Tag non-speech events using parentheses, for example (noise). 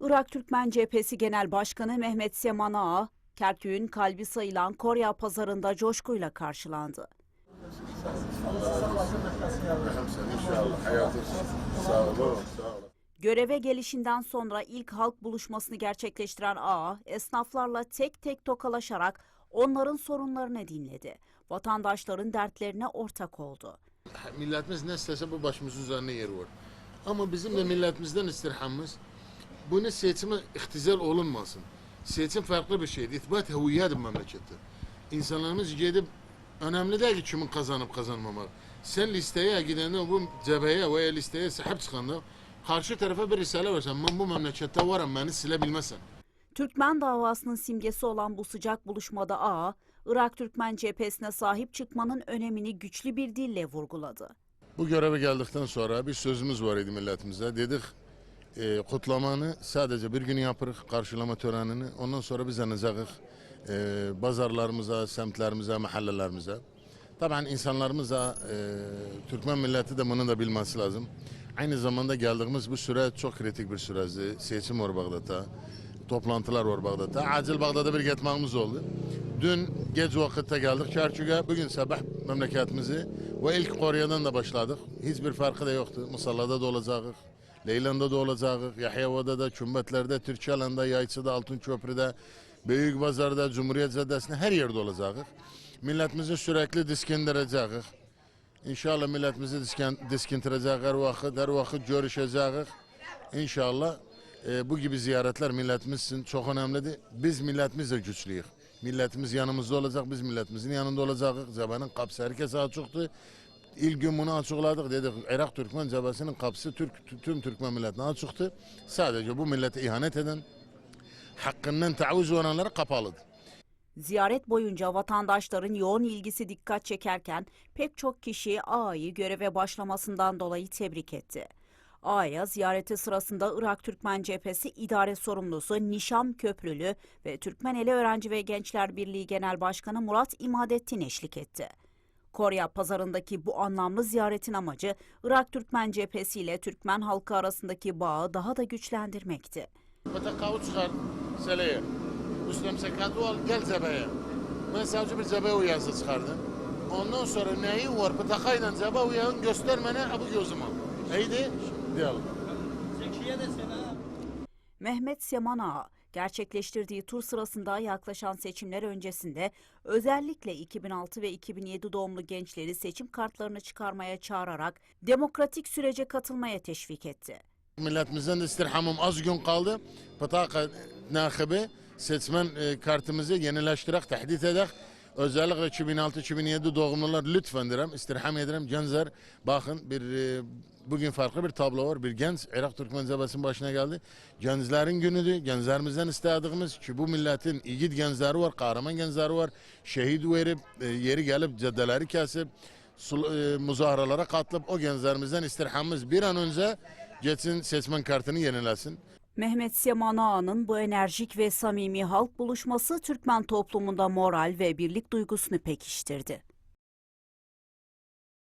Irak Türkmen Cephesi Genel Başkanı Mehmet Seman Ağa, Kerkük'ün kalbi sayılan Korya pazarında coşkuyla karşılandı. Göreve gelişinden sonra ilk halk buluşmasını gerçekleştiren Ağa, esnaflarla tek tek tokalaşarak onların sorunlarını dinledi. Vatandaşların dertlerine ortak oldu. (laughs) Milletimiz ne istese bu başımızın üzerine yeri var. Ama bizim de milletimizden istirhamımız bunu seçime ihtizal olunmasın. Seçim farklı bir şeydir. İtibat hüviyedir memlekette. İnsanlarımız gidip önemli değil ki kimin kazanıp kazanmamak. Sen listeye gidende bu cebeye veya listeye sahip çıkanda karşı tarafa bir risale versen ben bu memlekette varım beni silebilmezsen. Türkmen davasının simgesi olan bu sıcak buluşmada Ağa, Irak Türkmen cephesine sahip çıkmanın önemini güçlü bir dille vurguladı. Bu göreve geldikten sonra bir sözümüz var idi milletimize. Dedik e, kutlamanı sadece bir gün yapırıq, karşılama törenini. Ondan sonra biz anacağıq e, bazarlarımıza, semtlerimize, mahallelerimize. Tabii insanlarımız da e, Türkmen milleti de bunu da bilmesi lazım. Aynı zamanda geldiğimiz bu süre çok kritik bir süreydi. Seçim var Bağdat'ta. Toplantılar var Bağdat'ta. Acil Bağdat'a bir gitmemiz oldu. Dün gece vakitte geldik Kerkük'e. Bugün sabah memleketimizi ve ilk Kore'den da başladık. Hiçbir farkı da yoktu. Musallada da olacağız. Leylan'da da olacağız. Yahyava'da da, Çumbetler'de, Türkçelen'de, Yayçı'da, Altın Köprü'de, Büyük Bazar'da, Cumhuriyet Caddesi'nde her yerde olacağız. Milletimizi sürekli diskindireceğiz. İnşallah milletimizi diskin, diskindireceğiz her vakit, her vakit görüşeceğiz. İnşallah e, bu gibi ziyaretler milletimiz için çok önemlidir. Biz milletimiz de güçlüyüz. Milletimiz yanımızda olacak, biz milletimizin yanında olacağız. Cebenin kapısı herkese açıktı. İlk gün bunu açıkladık dedik. Irak Türkmen cebesinin kapısı Türk, tüm Türkmen milletine açıktı. Sadece bu millete ihanet eden, hakkından taviz verenlere kapalıdır. Ziyaret boyunca vatandaşların yoğun ilgisi dikkat çekerken pek çok kişi Ağa'yı göreve başlamasından dolayı tebrik etti. Ağa'ya ziyareti sırasında Irak Türkmen Cephesi İdare Sorumlusu Nişam Köprülü ve Türkmeneli Öğrenci ve Gençler Birliği Genel Başkanı Murat İmadettin eşlik etti. Korya pazarındaki bu anlamlı ziyaretin amacı Irak Türkmen Cephesi ile Türkmen halkı arasındaki bağı daha da güçlendirmekti. Sadece bir cebe uyarısı çıkardım. Ondan sonra neyi var patakayla cebe uyan göstermene abu gözüme. Neydi? Diyelim. Mehmet Seman Ağa, gerçekleştirdiği tur sırasında yaklaşan seçimler öncesinde özellikle 2006 ve 2007 doğumlu gençleri seçim kartlarını çıkarmaya çağırarak demokratik sürece katılmaya teşvik etti. Milletimizden de istirhamım az gün kaldı. Pataka nakibi seçmen e, kartımızı yenileştirerek, tehdit edek. Özellikle 2006-2007 doğumlular lütfen derim, istirham ederim. Gençler bakın bir e, bugün farklı bir tablo var. Bir genç Irak Türkmen Cebesi'nin başına geldi. Gençlerin günüdür. Gençlerimizden istediğimiz ki bu milletin yiğit gençleri var, kahraman gençleri var. Şehit verip, e, yeri gelip caddeleri kesip, e, muzaharalara katılıp o gençlerimizden istirhamımız bir an önce geçsin seçmen kartını yenilesin. Mehmet Seman Ağa'nın bu enerjik ve samimi halk buluşması Türkmen toplumunda moral ve birlik duygusunu pekiştirdi.